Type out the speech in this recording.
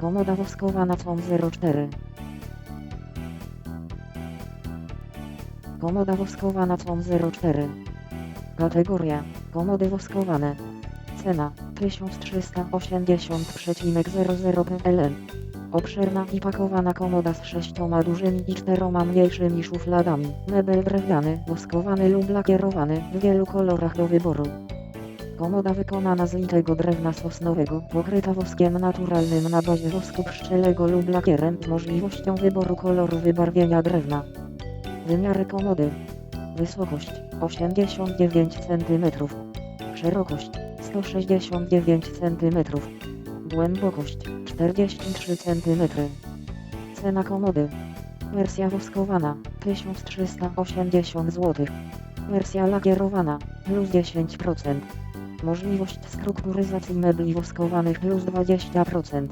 Komoda woskowana COM 04. Komoda woskowana COM 04. Kategoria. Komody woskowane. Cena 1380,00 PLN. Obszerna i pakowana komoda z sześcioma dużymi i czteroma mniejszymi szufladami. Mebel drewniany, woskowany lub lakierowany w wielu kolorach do wyboru. Komoda wykonana z litego drewna sosnowego, pokryta woskiem naturalnym na bazie wosku pszczelego lub lakierem z możliwością wyboru koloru wybarwienia drewna. Wymiary komody. Wysokość 89 cm. Szerokość 169 cm. Głębokość 43 cm. Cena komody. Wersja woskowana 1380 zł. Wersja lakierowana plus 10%. Możliwość strukturyzacji mebli woskowanych plus 20%.